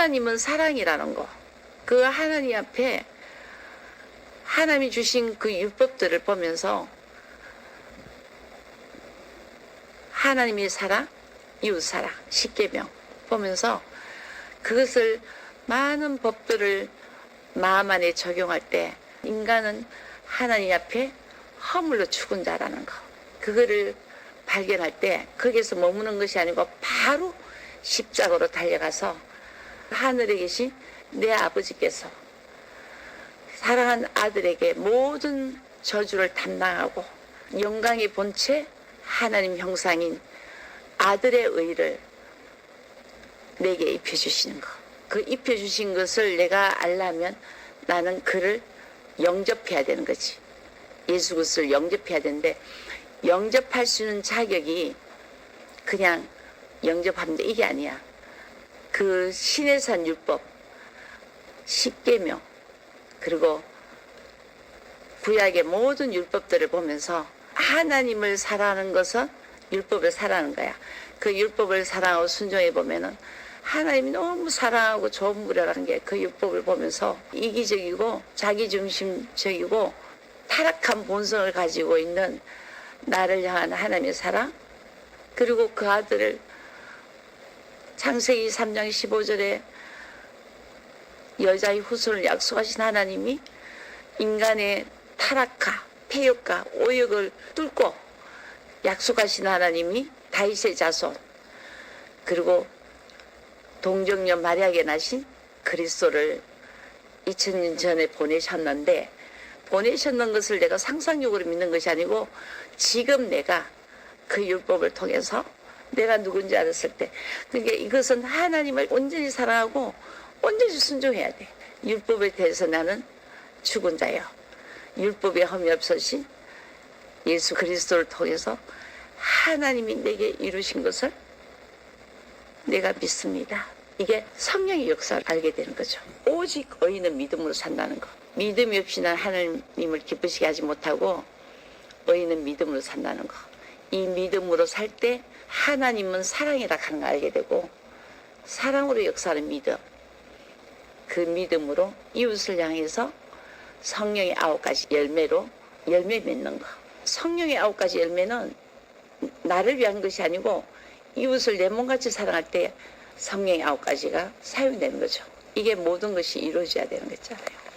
하나님은 사랑이라는 거. 그 하나님 앞에 하나님이 주신 그 율법들을 보면서 하나님의 사랑, 이웃 사랑, 십계명 보면서 그것을 많은 법들을 마음 안에 적용할 때 인간은 하나님 앞에 허물로 죽은 자라는 거. 그거를 발견할 때 거기에서 머무는 것이 아니고 바로 십자가로 달려가서 하늘에 계신 내 아버지께서 사랑한 아들에게 모든 저주를 담당하고 영광의 본체 하나님 형상인 아들의 의를 내게 입혀주시는 것. 그 입혀주신 것을 내가 알려면 나는 그를 영접해야 되는 거지. 예수 그리스도를 영접해야 되는데 영접할 수 있는 자격이 그냥 영접하면 돼. 이게 아니야. 그 신의 산 율법, 십계명, 그리고 구약의 모든 율법들을 보면서 하나님을 사랑하는 것은 율법을 사랑하는 거야. 그 율법을 사랑하고 순종해 보면은 하나님이 너무 사랑하고 좋은 분이라는 게 그 율법을 보면서 이기적이고 자기중심적이고 타락한 본성을 가지고 있는 나를 향한 하나님의 사랑 그리고 그 아들을 창세기 3장 15절에 여자의 후손을 약속하신 하나님이 인간의 타락과 폐역과 오역을 뚫고 약속하신 하나님이 다윗의 자손 그리고 동정녀 마리아에게 나신 그리스도를 2000년 전에 보내셨는데 보내셨는 것을 내가 상상력으로 믿는 것이 아니고 지금 내가 그 율법을 통해서 내가 누군지 알았을 때 그러니까 이것은 하나님을 온전히 사랑하고 온전히 순종해야 돼. 율법에 대해서 나는 죽은 자요. 율법에 험이 없으신 예수 그리스도를 통해서 하나님이 내게 이루신 것을 내가 믿습니다. 이게 성령의 역사를 알게 되는 거죠. 오직 의인은 믿음으로 산다는 거. 믿음이 없이 난 하나님을 기쁘시게 하지 못하고 의인은 믿음으로 산다는 거. 이 믿음으로 살 때 하나님은 사랑이라 하는 걸 알게 되고 사랑으로 역사하는 믿음. 그 믿음으로 이웃을 향해서 성령의 아홉 가지 열매로 열매 맺는 거. 성령의 아홉 가지 열매는 나를 위한 것이 아니고 이웃을 내 몸같이 사랑할 때 성령의 아홉 가지가 사용되는 거죠. 이게 모든 것이 이루어져야 되는 거잖아요.